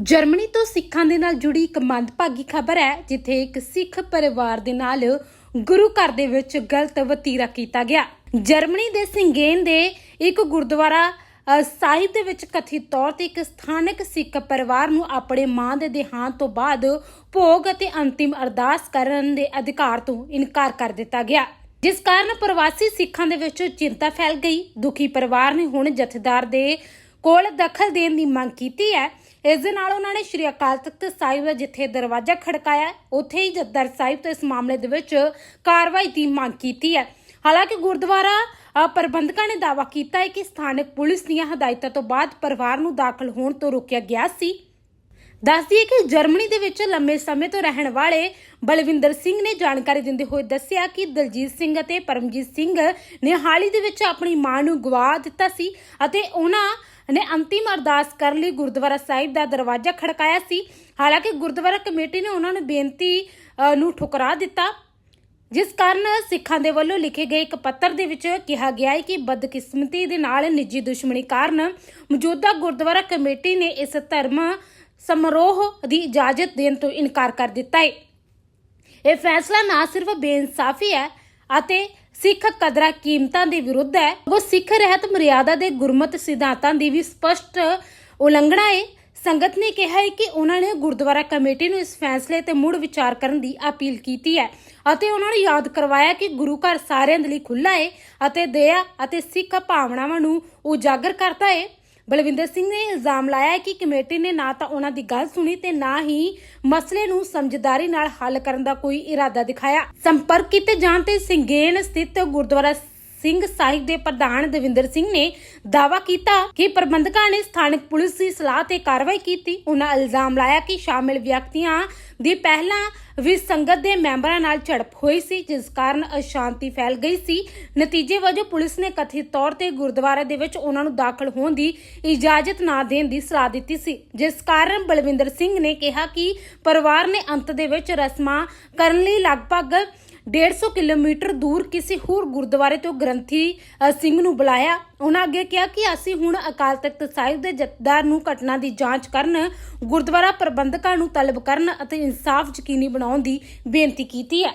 Germany ਤੋਂ ਸਿੱਖਾਂ ਦੇ ਨਾਲ ਜੁੜੀ ਇੱਕ ਮੰਦਭਾਗੀ ਖਬਰ ਹੈ, ਜਿੱਥੇ ਇੱਕ ਸਿੱਖ ਪਰਿਵਾਰ ਦੇ ਨਾਲ ਗੁਰੂ ਘਰ ਦੇ ਵਿੱਚ ਗਲਤ ਵਤੀਰਾ ਕੀਤਾ ਗਿਆ। ਜਰਮਨੀ ਦੇ ਸਿੰਗੇਨ ਦੇ ਇੱਕ ਗੁਰਦੁਆਰਾ ਸਾਹਿਬ ਦੇ ਵਿੱਚ ਕਥਿਤ ਤੌਰ ਤੇ ਇੱਕ ਸਥਾਨਕ ਸਿੱਖ ਪਰਿਵਾਰ ਨੂੰ ਆਪਣੇ ਮਾਂ ਦੇ ਦੇਹਾਂਤ ਤੋਂ ਬਾਅਦ ਭੋਗ ਅਤੇ ਅੰਤਿਮ ਅਰਦਾਸ ਕਰਨ ਦੇ ਅਧਿਕਾਰ ਤੋਂ ਇਨਕਾਰ ਕਰ ਦਿੱਤਾ ਗਿਆ। ਜਿਸ ਕਾਰਨ ਪ੍ਰਵਾਸੀ ਸਿੱਖਾਂ ਦੇ ਵਿੱਚ ਚਿੰਤਾ ਫੈਲ ਗਈ। ਦੁਖੀ ਪਰਿਵਾਰ ਨੇ ਹੁਣ ਜਥੇਦਾਰ ਦੇ ਕੋਲ ਦਖਲ ਦੇਣ ਦੀ ਮੰਗ ਕੀਤੀ ਹੈ। ਇਸ ਦੇ ਨਾਲ ਉਹਨਾਂ ਨੇ ਸ਼੍ਰੀ ਅਕਾਲ ਤਖਤ ਸਾਹਿਬ ਦਾ ਜਿੱਥੇ ਦਰਵਾਜ਼ਾ ਖੜਕਾਇਆ, ਉੱਥੇ ਹੀ ਜਥੇਦਾਰ ਸਾਹਿਬ ਤੋਂ ਇਸ ਮਾਮਲੇ ਦੇ ਵਿੱਚ ਕਾਰਵਾਈ ਦੀ ਮੰਗ ਕੀਤੀ ਹੈ। ਹਾਲਾਂਕਿ ਗੁਰਦੁਆਰਾ ਪ੍ਰਬੰਧਕਾਂ ਨੇ ਦਾਅਵਾ ਕੀਤਾ ਹੈ ਕਿ ਸਥਾਨਕ ਪੁਲਿਸ ਦੀਆਂ ਹਦਾਇਤਾਂ ਤੋਂ ਬਾਅਦ ਪਰਿਵਾਰ ਨੂੰ ਦਾਖਲ ਹੋਣ ਤੋਂ ਰੋਕਿਆ ਗਿਆ ਸੀ। ਦੱਸਦੀ ਹੈ ਕਿ ਜਰਮਨੀ ਦੇ ਵਿੱਚ ਲੰਮੇ ਸਮੇਂ ਤੋਂ ਰਹਿਣ ਵਾਲੇ ਬਲਵਿੰਦਰ ਸਿੰਘ ਨੇ ਜਾਣਕਾਰੀ ਦਿੰਦੇ ਹੋਏ ਦੱਸਿਆ ਕਿ ਦਲਜੀਤ ਸਿੰਘ ਅਤੇ ਪਰਮਜੀਤ ਸਿੰਘ ਨੇ ਹਾਲ ਹੀ ਦੇ ਵਿੱਚ ਆਪਣੀ ਮਾਂ ਨੂੰ ਗਵਾ ਦਿੱਤਾ ਸੀ ਅਤੇ ਉਹਨਾਂ ਨੇ ਅੰਤਿਮ ਅਰਦਾਸ ਕਰਨ ਲਈ। ਗੁਰਦੁਆਰਾ ਸਾਹਿਬ ਦਾ ਦਰਵਾਜ਼ਾ ਖੜਕਾਇਆ ਸੀ। ਹਾਲਾਂਕਿ ਗੁਰਦੁਆਰਾ ਕਮੇਟੀ ਨੇ ਉਹਨਾਂ ਨੂੰ ਬੇਨਤੀ ਨੂੰ ਠੁਕਰਾ ਦਿੱਤਾ। ਜਿਸ ਕਾਰਨ ਸਿੱਖਾਂ ਦੇ ਵੱਲੋਂ ਲਿਖੇ ਗਏ ਇੱਕ ਪੱਤਰ ਦੇ ਵਿੱਚ ਕਿਹਾ ਗਿਆ ਹੈ ਕਿ ਬਦਕਿਸਮਤੀ ਦੇ ਨਾਲ ਨਿੱਜੀ ਦੁਸ਼ਮਣੀ ਕਾਰਨ ਮੌਜੂਦਾ ਗੁਰਦੁਆਰਾ ਕਮੇਟੀ ਨੇ ਇਸ ਧਰਮ ਸਮਾਰੋਹ ਦੀ ਇਜਾਜ਼ਤ ਦੇਣ ਤੋਂ ਇਨਕਾਰ ਕਰ ਦਿੱਤਾ ਹੈ। ਇਹ ਫੈਸਲਾ ਨਾ ਸਿਰਫ ਬੇਇਨਸਾਫੀ ਹੈ ਅਤੇ ਸਿੱਖ ਕਦਰਾਂ ਕੀਮਤਾਂ ਦੇ ਵਿਰੁੱਧ ਹੈ। ਉਹ ਸਿੱਖ ਰਹਿਤ ਮਰਿਆਦਾ ਦੇ ਗੁਰਮਤ ਸਿਧਾਂਤਾਂ ਦੀ ਵੀ ਸਪਸ਼ਟ ਉਲੰਘਣਾ ਹੈ ਸੰਗਤ ਨੇ ਕਿਹਾ ਹੈ ਕਿ ਉਹਨਾਂ ਨੇ ਗੁਰਦੁਆਰਾ ਕਮੇਟੀ ਨੂੰ ਇਸ ਫੈਸਲੇ ਤੇ ਮੁੜ ਵਿਚਾਰ ਕਰਨ ਦੀ ਅਪੀਲ ਕੀਤੀ ਹੈ ਅਤੇ ਉਹਨਾਂ ਨੂੰ ਯਾਦ ਕਰਵਾਇਆ ਕਿ ਗੁਰੂ ਘਰ ਸਾਰਿਆਂ ਦੇ ਲਈ ਖੁੱਲ੍ਹਾ ਹੈ ਅਤੇ ਦਇਆ ਅਤੇ ਸਿੱਖ ਭਾਵਨਾਵਾਂ ਨੂੰ ਉਜਾਗਰ ਕਰਦਾ ਹੈ ਬਲਵਿੰਦਰ ਸਿੰਘ ਨੇ ਇਲਜ਼ਾਮ ਲਾਇਆ ਹੈ ਕਿ ਕਮੇਟੀ ਨੇ ਨਾ ਤਾਂ ਉਹਨਾਂ ਦੀ ਗੱਲ ਸੁਣੀ ਤੇ ਨਾ ਹੀ ਮਸਲੇ ਨੂੰ ਸਮਝਦਾਰੀ ਨਾਲ ਹੱਲ ਕਰਨ ਦਾ ਕੋਈ ਇਰਾਦਾ ਦਿਖਾਇਆ। ਸੰਪਰਕ ਕੀਤੇ ਜਾਣ ਤੇ ਸਿੰਗੇਨ ਸਥਿਤ ਗੁਰਦੁਆਰਾ ਸਿੰਘ ਸਾਹਿਬ ਦੇ ਪ੍ਰਧਾਨ ਦਵਿੰਦਰ ਸਿੰਘ ਨੇ ਦਾਅਵਾ ਕੀਤਾ ਕਿ ਪ੍ਰਬੰਧਕਾਂ ਨੇ ਸਥਾਨਕ ਪੁਲਿਸ ਦੀ ਸਲਾਹ ਤੇ ਕਾਰਵਾਈ ਕੀਤੀ। ਉਹਨਾਂ ਇਲਜ਼ਾਮ ਲਾਇਆ ਕਿ ਸ਼ਾਮਿਲ ਵਿਅਕਤੀਆਂ ਦੀ ਪਹਿਲਾਂ ਵੀ ਸੰਗਤ ਦੇ ਮੈਂਬਰਾਂ ਨਾਲ ਝੜਪ ਹੋਈ ਸੀ, ਜਿਸ ਕਾਰਨ ਅਸ਼ਾਂਤੀ ਫੈਲ ਗਈ ਸੀ। ਨਤੀਜੇ ਵਜੋਂ ਪੁਲਿਸ ਨੇ ਕਥਿਤ ਤੌਰ ਤੇ ਗੁਰਦੁਆਰੇ ਦੇ ਵਿੱਚ ਉਹਨਾਂ ਨੂੰ ਦਾਖਲ ਹੋਣ ਦੀ ਇਜਾਜ਼ਤ ਨਾ ਦੇਣ ਦੀ ਸਲਾਹ ਦਿੱਤੀ ਸੀ। ਜਿਸ ਕਾਰਨ ਬਲਵਿੰਦਰ ਸਿੰਘ ਨੇ ਕਿਹਾ ਕਿ ਪਰਿਵਾਰ ਨੇ ਅੰਤ ਦੇ ਵਿੱਚ ਰਸਮਾਂ ਕਰਨ ਲਈ ਲਗਭਗ 150 ਕਿਲੋਮੀਟਰ ਦੂਰ ਕਿਸੇ ਹੋਰ ਗੁਰਦੁਆਰੇ ਤੋਂ ਗ੍ਰੰਥੀ ਸਿੰਘ ਨੂੰ ਬੁਲਾਇਆ। ਉਹਨਾਂ ਅੱਗੇ ਕਿਹਾ ਕਿ ਅਸੀਂ ਹੁਣ ਅਕਾਲ ਤਖਤ ਸਾਹਿਬ ਦੇ ਜਥੇਦਾਰ ਨੂੰ ਘਟਨਾ ਦੀ ਜਾਂਚ ਕਰਨ, ਗੁਰਦੁਆਰਾ ਪ੍ਰਬੰਧਕਾਂ ਨੂੰ ਤਲਬ ਕਰਨ ਅਤੇ ਇਨਸਾਫ ਯਕੀਨੀ ਬਣਾਉਣ ਦੀ ਬੇਨਤੀ ਕੀਤੀ ਹੈ।